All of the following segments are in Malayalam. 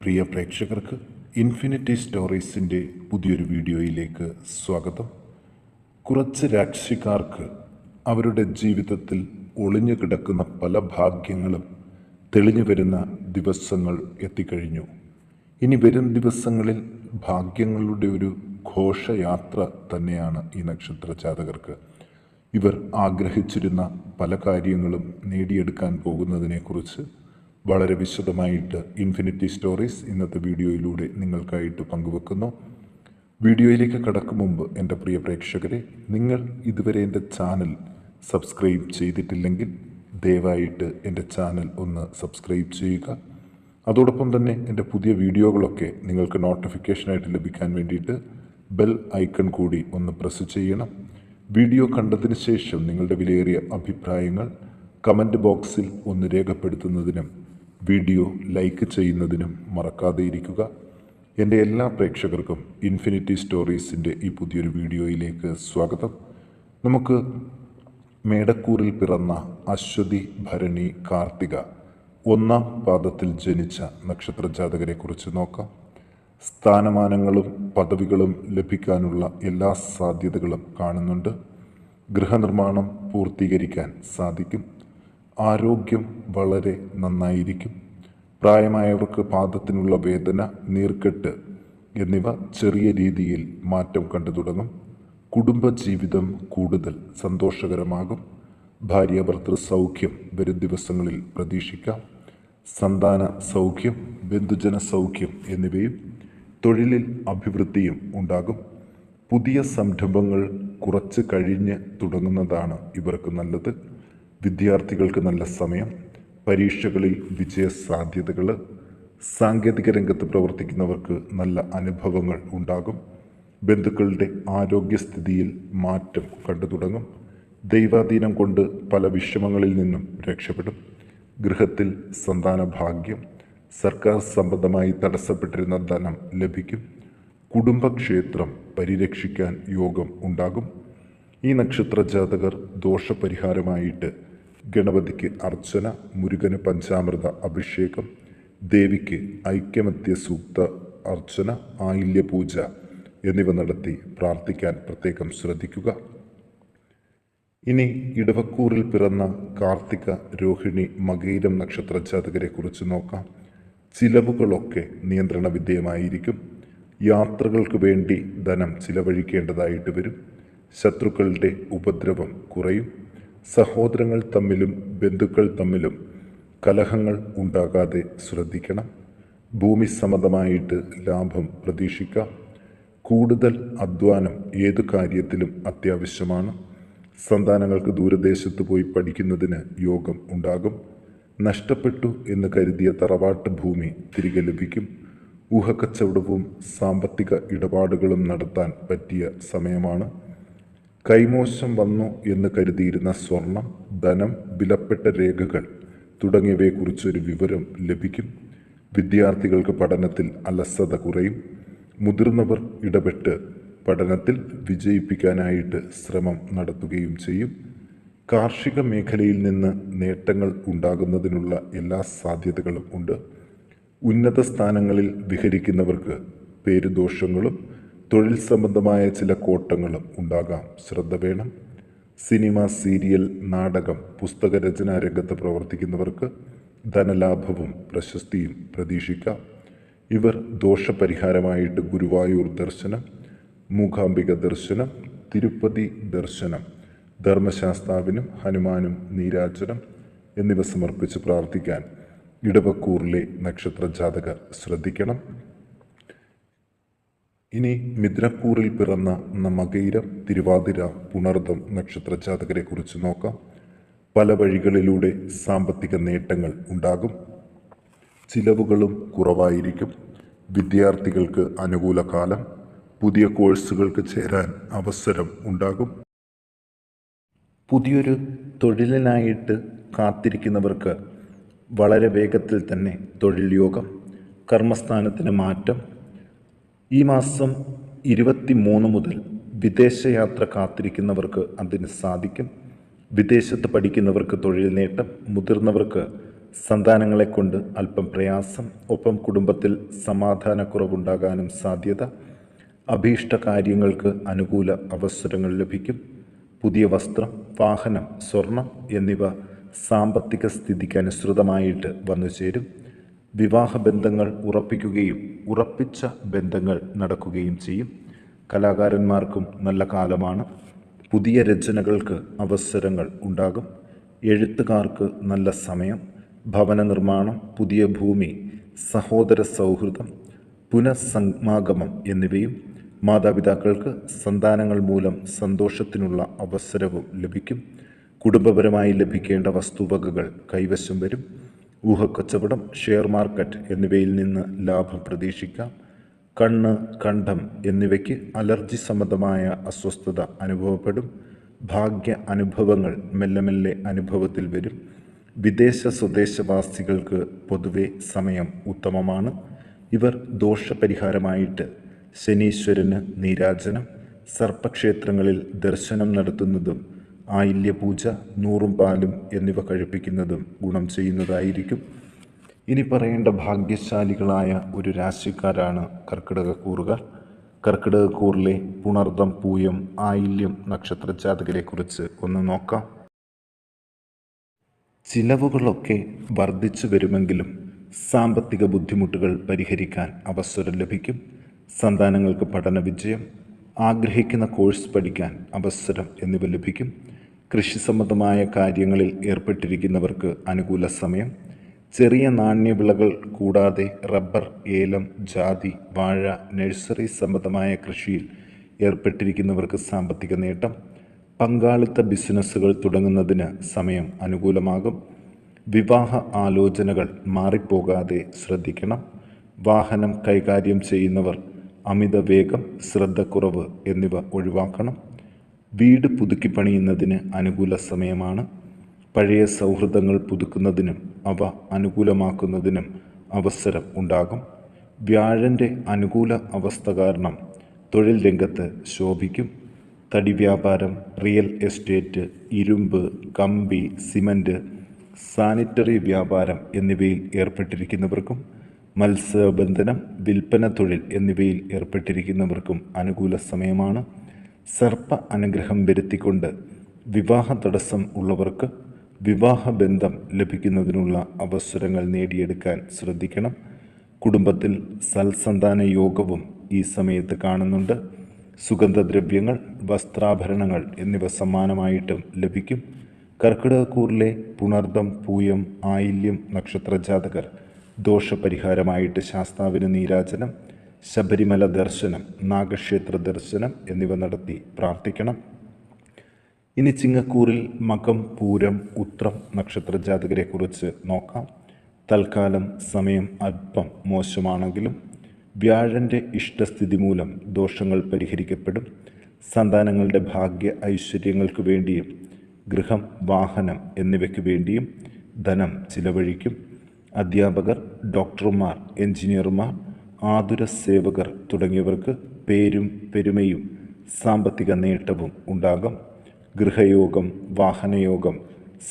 പ്രിയ പ്രേക്ഷകർക്ക് ഇൻഫിനിറ്റി സ്റ്റോറീസിന്റെ പുതിയൊരു വീഡിയോയിലേക്ക് സ്വാഗതം. കുറച്ച് രാക്ഷിക്കാർക്ക് അവരുടെ ജീവിതത്തിൽ ഒളിഞ്ഞു കിടക്കുന്ന പല ഭാഗ്യങ്ങളും തെളിഞ്ഞു വരുന്ന ദിവസങ്ങൾ എത്തിക്കഴിഞ്ഞു. ഇനി വരും ദിവസങ്ങളിൽ ഭാഗ്യങ്ങളുടെ ഒരു ഘോഷയാത്ര തന്നെയാണ് ഈ നക്ഷത്ര ജാതകർക്ക്. ഇവർ ആഗ്രഹിച്ചിരുന്ന പല കാര്യങ്ങളും നേടിയെടുക്കാൻ പോകുന്നതിനെക്കുറിച്ച് വളരെ വിശദമായിട്ട് ഇൻഫിനിറ്റി സ്റ്റോറീസ് ഇന്നത്തെ വീഡിയോയിലൂടെ നിങ്ങൾക്കായിട്ട് പങ്കുവെക്കുന്നു. വീഡിയോയിലേക്ക് കടക്കും മുമ്പ് എന്റെ പ്രിയ പ്രേക്ഷകരെ നിങ്ങൾ ഇതുവരെ എന്റെ ചാനൽ സബ്സ്ക്രൈബ് ചെയ്തിട്ടില്ലെങ്കിൽ ദയവായിട്ട് എന്റെ ചാനൽ ഒന്ന് സബ്സ്ക്രൈബ് ചെയ്യുക. അതോടൊപ്പം തന്നെ എന്റെ പുതിയ വീഡിയോകളൊക്കെ നിങ്ങൾക്ക് നോട്ടിഫിക്കേഷനായിട്ട് ലഭിക്കാൻ വേണ്ടിയിട്ട് ബെൽ ഐക്കൺ കൂടി ഒന്ന് പ്രസ് ചെയ്യണം. വീഡിയോ കണ്ടതിന് ശേഷം നിങ്ങളുടെ വിലയേറിയ അഭിപ്രായങ്ങൾ കമന്റ് ബോക്സിൽ ഒന്ന് രേഖപ്പെടുത്തുന്നതിനും വീഡിയോ ലൈക്ക് ചെയ്യുന്നതിനും മറക്കാതെ ഇരിക്കുക. എന്റെ എല്ലാ പ്രേക്ഷകർക്കും ഇൻഫിനിറ്റി സ്റ്റോറീസിന്റെ ഈ പുതിയൊരു വീഡിയോയിലേക്ക് സ്വാഗതം. നമുക്ക് മേടക്കൂറിൽ പിറന്ന അശ്വതി ഭരണി കാർത്തിക ഒന്നാം പാദത്തിൽ ജനിച്ച നക്ഷത്ര ജാതകരെക്കുറിച്ച് നോക്കാം. സ്ഥാനമാനങ്ങളും പദവികളും ലഭിക്കാനുള്ള എല്ലാ സാധ്യതകളും കാണുന്നുണ്ട്. ഗൃഹനിർമ്മാണം പൂർത്തീകരിക്കാൻ സാധിക്കും. ആരോഗ്യം വളരെ നന്നായിരിക്കും. പ്രായമായവർക്ക് പാദത്തിനുള്ള വേദന നീർക്കെട്ട് എന്നിവ ചെറിയ രീതിയിൽ മാറ്റം കണ്ടു തുടങ്ങും. കുടുംബജീവിതം കൂടുതൽ സന്തോഷകരമാകും. ഭാര്യ ഭർത്തൃ സൗഖ്യം വരും ദിവസങ്ങളിൽ പ്രതീക്ഷിക്കാം. സന്താന സൗഖ്യം ബന്ധുജന സൗഖ്യം എന്നിവയും തൊഴിലിൽ അഭിവൃദ്ധിയും ഉണ്ടാകും. പുതിയ സംരംഭങ്ങൾ കുറച്ച് കഴിഞ്ഞ് തുടങ്ങുന്നതാണ് ഇവർക്ക് നല്ലത്. വിദ്യാർത്ഥികൾക്ക് നല്ല സമയം പരീക്ഷകളിൽ വിജയ സാധ്യതകൾ സാങ്കേതിക രംഗത്ത് പ്രവർത്തിക്കുന്നവർക്ക് നല്ല അനുഭവങ്ങൾ ഉണ്ടാകും. ബന്ധുക്കളുടെ ആരോഗ്യസ്ഥിതിയിൽ മാറ്റം കണ്ടു തുടങ്ങും. ദൈവാധീനം കൊണ്ട് പല വിഷമങ്ങളിൽ നിന്നും രക്ഷപ്പെടും. ഗൃഹത്തിൽ സന്താന ഭാഗ്യം സർക്കാർ സംബന്ധമായി തടസ്സപ്പെട്ടിരുന്ന ധനം ലഭിക്കും. കുടുംബക്ഷേത്രം പരിരക്ഷിക്കാൻ യോഗം ഉണ്ടാകും. ഈ നക്ഷത്ര ജാതകർ ദോഷപരിഹാരമായിട്ട് ഗണപതിക്ക് അർച്ചന മുരുകന് പഞ്ചാമൃത അഭിഷേകം ദേവിക്ക് ഐക്യമത്യ സൂക്ത അർച്ചന ആയില്യ പൂജ എന്നിവ നടത്തി പ്രാർത്ഥിക്കാൻ പ്രത്യേകം ശ്രദ്ധിക്കുക. ഇനി ഇടവക്കൂറിൽ പിറന്ന കാർത്തിക രോഹിണി മകയിരം നക്ഷത്ര ജാതകരെ കുറിച്ച് നോക്കാം. ചിലവുകളൊക്കെ നിയന്ത്രണ വിധേയമായിരിക്കും. യാത്രകൾക്ക് വേണ്ടി ധനം ചിലവഴിക്കേണ്ടതായിട്ട് വരും. ശത്രുക്കളുടെ ഉപദ്രവം കുറയും. സഹോദരങ്ങൾ തമ്മിലും ബന്ധുക്കൾ തമ്മിലും കലഹങ്ങൾ ഉണ്ടാകാതെ ശ്രദ്ധിക്കണം. ഭൂമി സംബന്ധമായിട്ട് ലാഭം പ്രതീക്ഷിക്കാം. കൂടുതൽ അധ്വാനം ഏതു കാര്യത്തിലും അത്യാവശ്യമാണ്. സന്താനങ്ങൾക്ക് ദൂരദേശത്ത് പോയി പഠിക്കുന്നതിന് യോഗം ഉണ്ടാകും. നഷ്ടപ്പെട്ടു എന്ന് കരുതിയ തറവാട്ട് ഭൂമി തിരികെ ലഭിക്കും. ഊഹക്കച്ചവടവും സാമ്പത്തിക ഇടപാടുകളും നടത്താൻ പറ്റിയ സമയമാണ്. കൈമോശം വന്നു എന്ന് കരുതിയിരുന്ന സ്വർണം ധനം വിലപ്പെട്ട രേഖകൾ തുടങ്ങിയവയെക്കുറിച്ചൊരു വിവരം ലഭിക്കും. വിദ്യാർത്ഥികൾക്ക് പഠനത്തിൽ അലസത കുറയും. മുതിർന്നവർ ഇടപെട്ട് പഠനത്തിൽ വിജയിപ്പിക്കാനായിട്ട് ശ്രമം നടത്തുകയും ചെയ്യും. കാർഷിക മേഖലയിൽ നിന്ന് നേട്ടങ്ങൾ ഉണ്ടാകുന്നതിനുള്ള എല്ലാ സാധ്യതകളും ഉണ്ട്. ഉന്നത സ്ഥാനങ്ങളിൽ വിഹരിക്കുന്നവർക്ക് പേരുദോഷങ്ങളും തൊഴിൽ സംബന്ധമായ ചില കോട്ടങ്ങളും ഉണ്ടാകാം. ശ്രദ്ധ വേണം. സിനിമ സീരിയൽ നാടകം പുസ്തകരചനാ രംഗത്ത് പ്രവർത്തിക്കുന്നവർക്ക് ധനലാഭവും പ്രശസ്തിയും പ്രതീക്ഷിക്കാം. ഇവർ ദോഷപരിഹാരമായിട്ട് ഗുരുവായൂർ ദർശനം മൂകാംബിക ദർശനം തിരുപ്പതി ദർശനം ധർമ്മശാസ്താവിനും ഹനുമാനും നീരാജനം എന്നിവ സമർപ്പിച്ച് പ്രാർത്ഥിക്കാൻ ഇടവക്കൂറിലെ നക്ഷത്ര ജാതകർ ശ്രദ്ധിക്കണം. ഇനി മിദ്രക്കൂറിൽ പിറന്ന മകയിരം തിരുവാതിര പുണർദം നക്ഷത്ര ജാതകരെ കുറിച്ച് നോക്കാം. പല വഴികളിലൂടെ സാമ്പത്തിക നേട്ടങ്ങൾ ഉണ്ടാകും. ചിലവുകളും കുറവായിരിക്കും. വിദ്യാർത്ഥികൾക്ക് അനുകൂല കാലം. പുതിയ കോഴ്സുകൾക്ക് ചേരാൻ അവസരം ഉണ്ടാകും. പുതിയൊരു തൊഴിലിനായിട്ട് കാത്തിരിക്കുന്നവർക്ക് വളരെ വേഗത്തിൽ തന്നെ തൊഴിൽ യോഗം കർമ്മസ്ഥാനത്തിന് മാറ്റം ഈ മാസം ഇരുപത്തി മൂന്ന് മുതൽ വിദേശയാത്ര കാത്തിരിക്കുന്നവർക്ക് അതിന് സാധിക്കും. വിദേശത്ത് പഠിക്കുന്നവർക്ക് തൊഴിൽ നേട്ടം മുതിർന്നവർക്ക് സന്താനങ്ങളെ കൊണ്ട് അല്പം പ്രയാസം ഒപ്പം കുടുംബത്തിൽ സമാധാനക്കുറവുണ്ടാകാനും സാധ്യത. അഭീഷ്ട കാര്യങ്ങൾക്ക് അനുകൂല അവസരങ്ങൾ ലഭിക്കും. പുതിയ വസ്ത്രം വാഹനം സ്വർണം എന്നിവ സാമ്പത്തിക സ്ഥിതിക്ക് അനുസൃതമായിട്ട് വന്നു ചേരും വിവാഹ ബന്ധങ്ങൾ ഉറപ്പിക്കുകയും ഉറപ്പിച്ച ബന്ധങ്ങൾ നടക്കുകയും ചെയ്യും. കലാകാരന്മാർക്കും നല്ല കാലമാണ്. പുതിയ രചനകൾക്ക് അവസരങ്ങൾ ഉണ്ടാകും. എഴുത്തുകാർക്ക് നല്ല സമയം. ഭവന നിർമ്മാണം പുതിയ ഭൂമി സഹോദര സൗഹൃദം പുനഃസമാഗമം എന്നിവയും മാതാപിതാക്കൾക്ക് സന്താനങ്ങൾ മൂലം സന്തോഷത്തിനുള്ള അവസരവും ലഭിക്കും. കുടുംബപരമായി ലഭിക്കേണ്ട വസ്തുവകകൾ കൈവശം വരും. ഊഹക്കച്ചവടം ഷെയർ മാർക്കറ്റ് എന്നിവയിൽ നിന്ന് ലാഭം പ്രതീക്ഷിക്കാം. കണ്ണ് കണ്ഠം എന്നിവയ്ക്ക് അലർജി സംബന്ധമായ അസ്വസ്ഥത അനുഭവപ്പെടും. ഭാഗ്യ അനുഭവങ്ങൾ മെല്ലെ മെല്ലെ അനുഭവത്തിൽ വരും. വിദേശ സ്വദേശവാസികൾക്ക് പൊതുവെ സമയം ഉത്തമമാണ്. ഇവർ ദോഷപരിഹാരമായിട്ട് ശനീശ്വരന് നീരാജനം സർപ്പക്ഷേത്രങ്ങളിൽ ദർശനം നടത്തുന്നതും ആയില്യപൂജ നൂറും പാലും എന്നിവ കഴിപ്പിക്കുന്നതും ഗുണം ചെയ്യുന്നതായിരിക്കും. ഇനി പറയേണ്ട ഭാഗ്യശാലികളായ ഒരു രാശിക്കാരാണ് കർക്കിടകക്കൂറുകാർ. കർക്കിടകക്കൂറിലെ പുണർദം പൂയം ആയില്യം നക്ഷത്ര ജാതകരെക്കുറിച്ച് ഒന്ന് നോക്കാം. ചിലവുകളൊക്കെ വർദ്ധിച്ചു വരുമെങ്കിലും സാമ്പത്തിക ബുദ്ധിമുട്ടുകൾ പരിഹരിക്കാൻ അവസരം ലഭിക്കും. സന്താനങ്ങൾക്ക് പഠന വിജയം ആഗ്രഹിക്കുന്ന കോഴ്സ് പഠിക്കാൻ അവസരം എന്നിവ ലഭിക്കും. കൃഷി സംബന്ധമായ കാര്യങ്ങളിൽ ഏർപ്പെട്ടിരിക്കുന്നവർക്ക് അനുകൂല സമയം. ചെറിയ നാണ്യവിളകൾ കൂടാതെ റബ്ബർ ഏലം ജാതി വാഴ നഴ്സറി സംബന്ധമായ കൃഷിയിൽ ഏർപ്പെട്ടിരിക്കുന്നവർക്ക് സാമ്പത്തിക നേട്ടം. പങ്കാളിത്ത ബിസിനസ്സുകൾ തുടങ്ങുന്നതിന് സമയം അനുകൂലമാകും. വിവാഹ ആലോചനകൾ മാറിപ്പോകാതെ ശ്രദ്ധിക്കണം. വാഹനം കൈകാര്യം ചെയ്യുന്നവർ അമിത വേഗം ശ്രദ്ധക്കുറവ് എന്നിവ ഒഴിവാക്കണം. വീട് പുതുക്കി പണിയുന്നതിന് അനുകൂല സമയമാണ്. പഴയ സൗഹൃദങ്ങൾ പുതുക്കുന്നതിനും അവ അനുകൂലമാക്കുന്നതിനും അവസരം ഉണ്ടാകും. വ്യാഴന്റെ അനുകൂല അവസ്ഥ കാരണം തൊഴിൽ രംഗത്ത് ശോഭിക്കും. തടി വ്യാപാരം റിയൽ എസ്റ്റേറ്റ് ഇരുമ്പ് കമ്പി സിമന്റ് സാനിറ്ററി വ്യാപാരം എന്നിവയിൽ ഏർപ്പെട്ടിരിക്കുന്നവർക്കും മത്സ്യബന്ധനം വിൽപ്പന തൊഴിൽ എന്നിവയിൽ ഏർപ്പെട്ടിരിക്കുന്നവർക്കും അനുകൂല സമയമാണ്. സർപ്പ അനുഗ്രഹം വരുത്തിക്കൊണ്ട് വിവാഹ തടസ്സം ഉള്ളവർക്ക് വിവാഹ ബന്ധം ലഭിക്കുന്നതിനുള്ള അവസരങ്ങൾ നേടിയെടുക്കാൻ ശ്രദ്ധിക്കണം. കുടുംബത്തിൽ സൽസന്താന യോഗവും ഈ സമയത്ത് കാണുന്നുണ്ട്. സുഗന്ധദ്രവ്യങ്ങൾ വസ്ത്രാഭരണങ്ങൾ എന്നിവ സമ്മാനമായിട്ടും ലഭിക്കും. കർക്കിടകക്കൂറിലെ പുണർദം പൂയം ആയില്യം നക്ഷത്ര ജാതകർ ദോഷപരിഹാരമായിട്ട് ശാസ്താവിന് നീരാജനം ശബരിമല ദർശനം നാഗക്ഷേത്ര ദർശനം എന്നിവ നടത്തി പ്രാർത്ഥിക്കണം. ഇനി ചിങ്ങക്കൂറിൽ മകം പൂരം ഉത്രം നക്ഷത്ര ജാതകരെക്കുറിച്ച് നോക്കാം. തൽക്കാലം സമയം അല്പം മോശമാണെങ്കിലും വ്യാഴന്റെ ഇഷ്ടസ്ഥിതി മൂലം ദോഷങ്ങൾ പരിഹരിക്കപ്പെടും. സന്താനങ്ങളുടെ ഭാഗ്യ ഐശ്വര്യങ്ങൾക്ക് വേണ്ടിയും ഗൃഹം വാഹനം എന്നിവയ്ക്ക് വേണ്ടിയും ധനം ചിലവഴിക്കും. അധ്യാപകർ ഡോക്ടർമാർ എഞ്ചിനീയർമാർ ആതുര സേവകർ തുടങ്ങിയവർക്ക് പേരും പെരുമയും സാമ്പത്തിക നേട്ടവും ഉണ്ടാകും. ഗൃഹയോഗം വാഹനയോഗം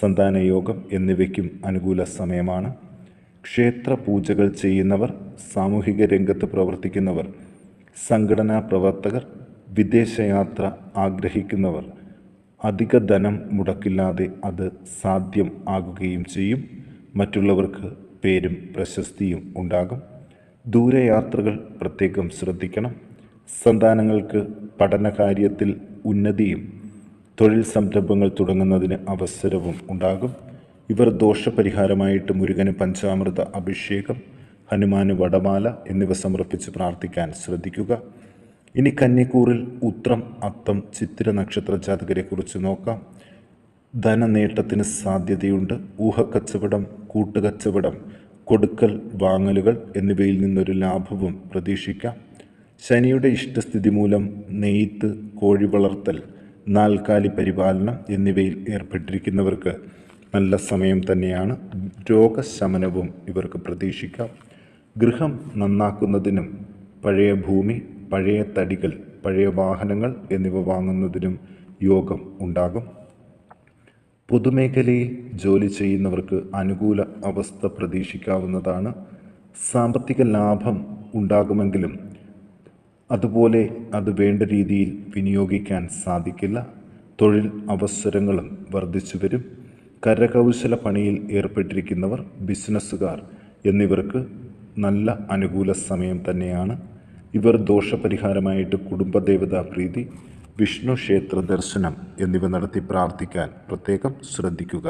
സന്താനയോഗം എന്നിവയ്ക്കും അനുകൂല സമയമാണ്. ക്ഷേത്ര പൂജകൾ ചെയ്യുന്നവർ സാമൂഹിക രംഗത്ത് പ്രവർത്തിക്കുന്നവർ സംഘടനാ പ്രവർത്തകർ വിദേശയാത്ര ആഗ്രഹിക്കുന്നവർ അധിക ധനം മുടക്കില്ലാതെ അത് സാധ്യം ആകുകയും ചെയ്യും. മറ്റുള്ളവർക്ക് പേരും പ്രശസ്തിയും ഉണ്ടാകും. ദൂരയാത്രകൾ പ്രത്യേകം ശ്രദ്ധിക്കണം. സന്താനങ്ങൾക്ക് പഠനകാര്യത്തിൽ ഉന്നതിയും തൊഴിൽ സംരംഭങ്ങൾ തുടങ്ങുന്നതിന് അവസരവും ഉണ്ടാകും. ഇവർ ദോഷപരിഹാരമായിട്ട് മുരുകന് പഞ്ചാമൃത അഭിഷേകം ഹനുമാന് വടമാല എന്നിവ സമർപ്പിച്ച് പ്രാർത്ഥിക്കാൻ ശ്രദ്ധിക്കുക. ഇനി കന്യക്കൂറിൽ ഉത്രം അത്തം ചിത്തിര നക്ഷത്ര ജാതകരെക്കുറിച്ച് നോക്കാം. ധനനേട്ടത്തിന് സാധ്യതയുണ്ട്. ഊഹക്കച്ചവടം കൂട്ടുകച്ചവടം കൊടുക്കൽ വാങ്ങലുകൾ എന്നിവയിൽ നിന്നൊരു ലാഭവും പ്രതീക്ഷിക്കാം. ശനിയുടെ ഇഷ്ടസ്ഥിതി മൂലം നെയ്ത്ത് കോഴി വളർത്തൽ നാൽക്കാലി പരിപാലനം എന്നിവയിൽ ഏർപ്പെട്ടിരിക്കുന്നവർക്ക് നല്ല സമയം തന്നെയാണ് രോഗശമനവും ഇവർക്ക് പ്രതീക്ഷിക്കാം. ഗൃഹം നന്നാക്കുന്നതിനും പഴയ ഭൂമി പഴയ തടികൾ പഴയ വാഹനങ്ങൾ എന്നിവ വാങ്ങുന്നതിനും യോഗം ഉണ്ടാകും. പൊതുമേഖലയിൽ ജോലി ചെയ്യുന്നവർക്ക് അനുകൂല അവസ്ഥ പ്രതീക്ഷിക്കാവുന്നതാണ്. സാമ്പത്തിക ലാഭം ഉണ്ടാകുമെങ്കിലും അതുപോലെ അത് വേണ്ട രീതിയിൽ വിനിയോഗിക്കാൻ സാധിക്കില്ല. തൊഴിൽ അവസരങ്ങളും വർദ്ധിച്ചു വരും. കരകൗശല പണിയിൽ ഏർപ്പെട്ടിരിക്കുന്നവർ ബിസിനസ്സുകാർ എന്നിവർക്ക് നല്ല അനുകൂല സമയം തന്നെയാണ്. ഇവർ ദോഷപരിഹാരമായിട്ട് കുടുംബദേവതാ പ്രീതി വിഷ്ണു ക്ഷേത്ര ദർശനം എന്നിവ നടത്തി പ്രാർത്ഥിക്കാൻ പ്രത്യേകം ശ്രദ്ധിക്കുക.